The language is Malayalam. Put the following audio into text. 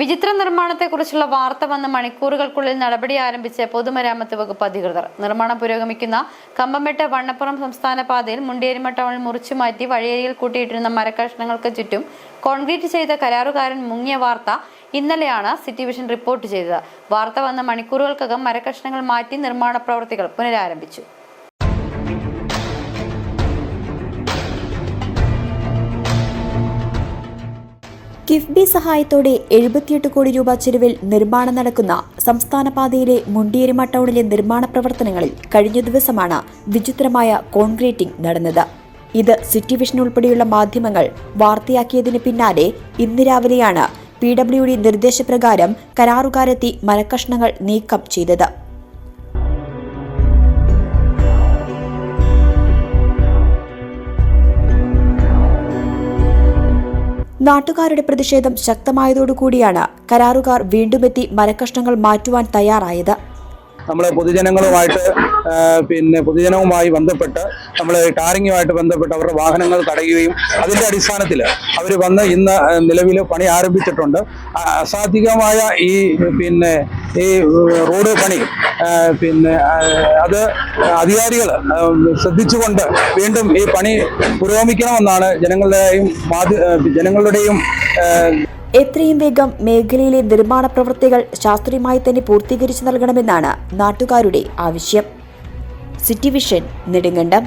വിചിത്ര നിർമ്മാണത്തെക്കുറിച്ചുള്ള വാർത്ത വന്ന മണിക്കൂറുകൾക്കുള്ളിൽ നടപടി ആരംഭിച്ച പൊതുമരാമത്ത് വകുപ്പ് അധികൃതർ. നിർമ്മാണം പുരോഗമിക്കുന്ന കമ്പംമെട്ട് വണ്ണപ്പുറം സംസ്ഥാന പാതയിൽ മുണ്ടിയേരിമ ടൗണിൽ മുറിച്ചു മാറ്റി വഴിയരികിൽ കൂട്ടിയിട്ടിരുന്ന മരക്കഷ്ണങ്ങൾക്ക് ചുറ്റും കോൺക്രീറ്റ് ചെയ്ത കരാറുകാരൻ മുങ്ങിയ വാർത്ത ഇന്നലെയാണ് സിറ്റി വിഷൻ റിപ്പോർട്ട് ചെയ്തത്. വാർത്ത വന്ന മണിക്കൂറുകൾക്കകം മരക്കഷ്ണങ്ങൾ മാറ്റി നിർമ്മാണ പ്രവർത്തികൾ പുനരാരംഭിച്ചു. കിഫ്ബി സഹായത്തോടെ എഴുപത്തിയെട്ട് കോടി രൂപ ചെലവിൽ നിർമ്മാണം നടക്കുന്ന സംസ്ഥാന പാതയിലെ മുണ്ടിയേരിമ ടൗണിലെ നിർമ്മാണ പ്രവർത്തനങ്ങളിൽ കഴിഞ്ഞ ദിവസമാണ് വിചിത്രമായ കോൺക്രീറ്റിംഗ് നടന്നത്. ഇത് സിറ്റി വിഷൻ ഉൾപ്പെടെയുള്ള മാധ്യമങ്ങൾ വാർത്തയാക്കിയതിന് പിന്നാലെ ഇന്ന് രാവിലെയാണ് പി ഡബ്ല്യു ഡി നിർദ്ദേശപ്രകാരം കരാറുകാരെത്തി മരക്കഷ്ണങ്ങൾ നീക്കം ചെയ്തത്. നാട്ടുകാരുടെ പ്രതിഷേധം ശക്തമായതോടുകൂടിയാണ് കരാറുകാർ വീണ്ടുമെത്തി മരക്കഷ്ണങ്ങൾ മാറ്റുവാൻ തയ്യാറായത് നമ്മൾ പൊതുജനങ്ങളുമായിട്ട് പിന്നെ പൊതുജനവുമായി ബന്ധപ്പെട്ട് നമ്മൾ ടാറിങ്ങുമായിട്ട് ബന്ധപ്പെട്ട് അവരുടെ വാഹനങ്ങൾ തടയുകയും അതിന്റെ അടിസ്ഥാനത്തിൽ അവർ വന്ന് ഇന്ന് നിലവിൽ പണി ആരംഭിച്ചിട്ടുണ്ട്. അസാധികമായ ഈ പിന്നെ ഈ റോഡ് പണി പിന്നെ അത് അധികാരികൾ ശ്രദ്ധിച്ചുകൊണ്ട് വീണ്ടും ഈ പണി പുരോഗമിക്കണമെന്നാണ് ജനങ്ങളുടെയും ജനങ്ങളുടെയും എത്രയും വേഗം മേഖലയിലെ നിർമ്മാണ പ്രവൃത്തികൾ ശാസ്ത്രീയമായി തന്നെ പൂർത്തീകരിച്ചു നൽകണമെന്നാണ് നാട്ടുകാരുടെ ആവശ്യം. City vision Nedumkandam.